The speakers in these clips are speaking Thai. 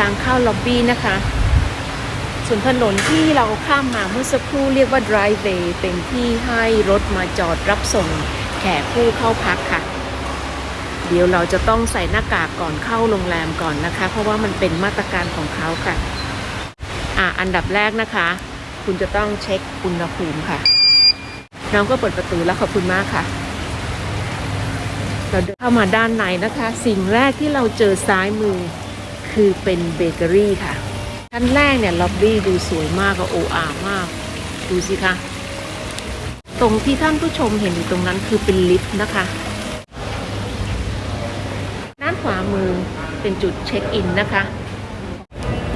ทางเข้าล็อบบี้นะคะ ส่วนถนนที่เราข้ามมาเมื่อสักครู่เรียกว่า driveway เป็นที่ให้รถมาจอดรับส่งแขกผู้เข้าพักค่ะ เดี๋ยวเราจะต้องใส่หน้ากากก่อนเข้าโรงแรมก่อนนะคะ เพราะว่ามันเป็นมาตรการของเขาค่ะ อะ อันดับแรกนะคะ คุณจะต้องเช็คอุณหภูมิค่ะ น้องก็เปิดประตูแล้วขอบคุณมากค่ะเราเดินเข้ามาด้านในนะคะ สิ่งแรกที่เราเจอซ้ายมือ คือเป็นเบเกอรี่ค่ะ ชั้นแรกเนี่ยล็อบบี้ดูสวยมากก็โออามาก ดูสิคะ ตรงที่ท่านผู้ชมเห็นอยู่ตรงนั้นคือเป็นลิฟต์นะคะ ด้านขวามือเป็นจุดเช็คอินนะคะ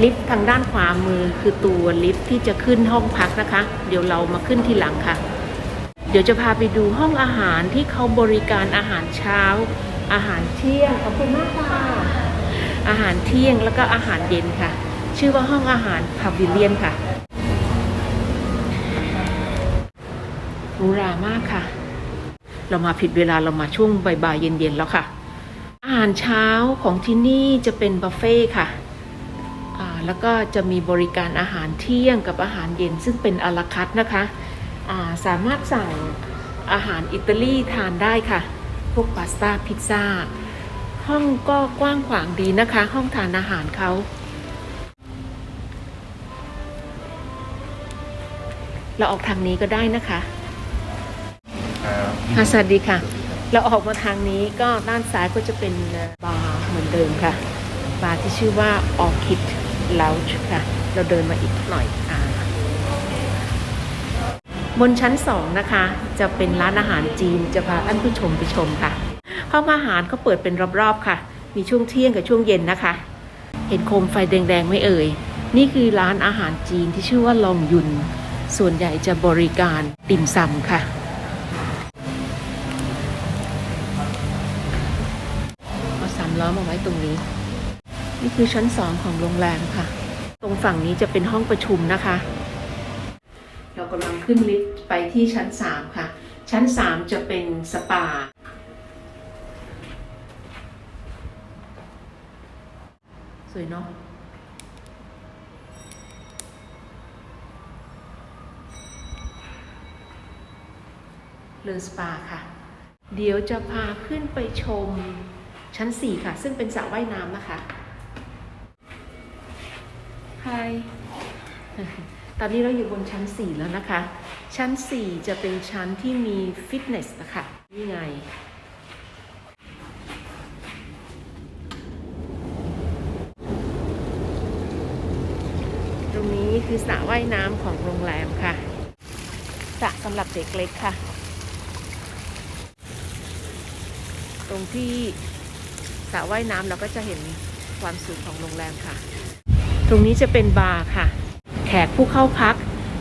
ลิฟต์ทางด้านขวามือคือตัวลิฟต์ที่จะขึ้นห้องพักนะคะ เดี๋ยวเรามาขึ้นทีหลังค่ะ เดี๋ยวจะพาไปดูห้องอาหารที่เขาบริการอาหารเช้า อาหารเที่ยงขอบคุณมากค่ะ อาหารเที่ยงแล้วก็อาหารเย็นค่ะ ชื่อว่าห้องอาหารพาวิเลียนค่ะหรูหรามากค่ะ เรามาผิดเวลาเรามาช่วงบ่ายๆเย็นๆแล้วค่ะ อาหารเช้าของที่นี่จะเป็นบุฟเฟ่ต์ค่ะแล้วก็จะมีบริการอาหารเที่ยงกับอาหารเย็นซึ่งเป็นอลาคัตนะคะาสามารถสั่งอาหารอิตาลีทานได้ค่ะ พวกพาสต้าพิซซ่า ห้องก็กว้างขวางดีนะคะ ห้องทานอาหารเขาเราออกทางนี้ก็ได้นะคะค่ะสวัสดีค่ะ เราออกมาทางนี้ก็ด้านซ้ายก็จะเป็นบาร์เหมือนเดิมค่ะ บาร์ที่ชื่อว่า Orchid Lounge ค่ะ เราเดินมาอีกหน่อยอ่าบนชั้นสองนะคะ จะเป็นร้านอาหารจีนจะพาท่านผู้ชมไปชมค่ะ ห้องอาหารก็เปิดเป็นรอบๆค่ะ มีช่วงเที่ยงกับช่วงเย็นนะคะ เห็นโคมไฟแดงๆไม่เอ่ย นี่คือร้านอาหารจีนที่ชื่อว่าลองยุน ส่วนใหญ่จะบริการติ่มซำค่ะเอาสามล้อมาไว้ตรงนี้ นี่คือชั้นสองของโรงแรมค่ะ ตรงฝั่งนี้จะเป็นห้องประชุมนะคะ เรากำลังขึ้นลิฟต์ไปที่ชั้นสามค่ะชั้นสามจะเป็นสปา สวยเนาะเลอสปาค่ะ เดี๋ยวจะพาขึ้นไปชมชั้น 4 ค่ะ ซึ่งเป็นสระว่ายน้ำนะคะไฮตอนนี้เราอยู่บนชั้น 4 แล้วนะคะ ชั้น 4 จะเป็นชั้นที่มีฟิตเนสนะคะนี่ไง รงนี้คือสระว่ายน้ำของโรงแรมค่ะสระสำหรับเด็กเล็กค่ะ ตรงที่สระว่ายน้ำเราก็จะเห็นความสูงของโรงแรมค่ะ ตรงนี้จะเป็นบาร์ค่ะ แขกผู้เข้าพัก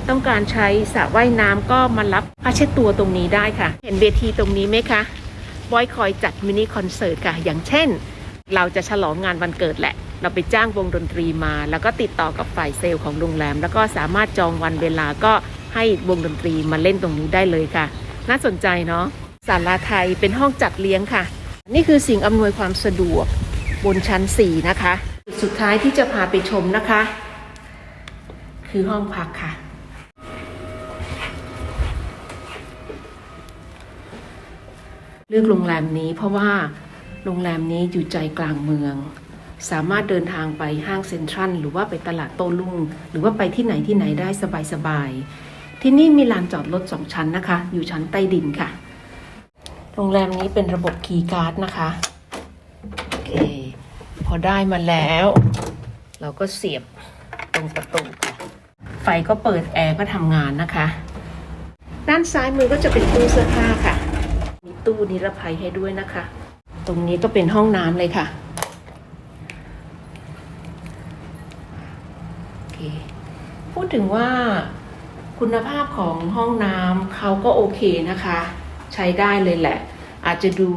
ต้องการใช้สระว่ายน้ำก็มารับผ้าเช็ดตัวตรงนี้ได้ค่ะ เห็นเวทีตรงนี้ไหมคะบอยคอยจัดมินิคอนเสิร์ตค่ะ อย่างเช่น เราจะฉลองงานวันเกิดแหละ เราไปจ้างวงดนตรีมา แล้วก็ติดต่อกับฝ่ายเซลล์ของโรงแรม แล้วก็สามารถจองวันเวลาก็ให้วงดนตรีมาเล่นตรงนี้ได้เลยค่ะ น่าสนใจเนาะศาลาไทยเป็นห้องจัดเลี้ยงค่ะ นี่คือสิ่งอำนวยความสะดวกบนชั้น 4 นะคะสุดท้ายที่จะพาไปชมนะคะ คือห้องพักค่ะ เลือกโรงแรมนี้เพราะว่า โรงแรมนี้อยู่ใจกลางเมือง สามารถเดินทางไปห้างเซ็นทรัลหรือว่าไปตลาดโต้รุ่ง หรือว่าไปที่ไหนที่ไหนได้สบายๆ ที่นี่มีลานจอดรถสองชั้นนะคะ อยู่ชั้นใต้ดินค่ะ โรงแรมนี้เป็นระบบคีย์การ์ดนะคะโอเคพอได้มาแล้ว เราก็เสียบตรงประตูค่ะไฟก็เปิดแอร์ก็ทำงานนะคะ ด้านซ้ายมือก็จะเป็นตู้เสื้อผ้าค่ะ มีตู้นิรภัยให้ด้วยนะคะ ตรงนี้ก็เป็นห้องน้ำเลยค่ะพูดถึงว่าคุณภาพของห้องน้ำเขาก็โอเคนะคะ ใช้ได้เลยแหละ อาจจะดู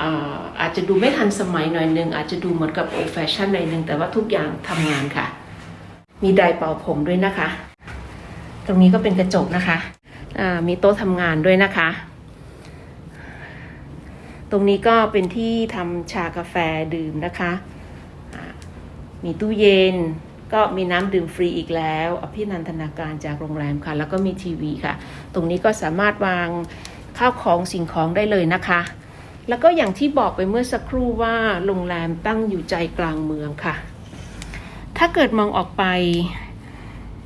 อาอาจจะดูไม่ทันสมัยหน่อยนึง อาจจะดูเหมือนกับโอแฟชั่นหน่อยนึง แต่ว่าทุกอย่างทำงานค่ะ มีไดร์เป่าผมด้วยนะคะ ตรงนี้ก็เป็นกระจกนะคะ มีโต๊ะทำงานด้วยนะคะ ตรงนี้ก็เป็นที่ทำชากาแฟดื่มนะคะ มีตู้เย็นก็มีน้ำดื่มฟรีอีกแล้ว อภินันทนาการจากโรงแรมค่ะ แล้วก็มีทีวีค่ะ ตรงนี้ก็สามารถวางข้าวของสิ่งของได้เลยนะคะ แล้วก็อย่างที่บอกไปเมื่อสักครู่ว่าโรงแรมตั้งอยู่ใจกลางเมืองค่ะ ถ้าเกิดมองออกไป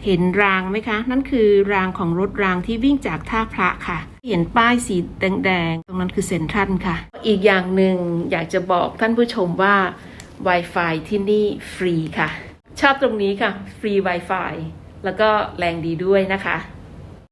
เห็นรางไหมคะ นั่นคือรางของรถรางที่วิ่งจากท่าพระค่ะ เห็นป้ายสีแดงๆ ตรงนั้นคือเซ็นทรัลค่ะ อีกอย่างหนึ่งอยากจะบอกท่านผู้ชมว่า Wi-Fi ที่นี่ฟรีค่ะ ชอบตรงนี้ค่ะ ฟรี Wi-Fi แล้วก็แรงดีด้วยนะคะ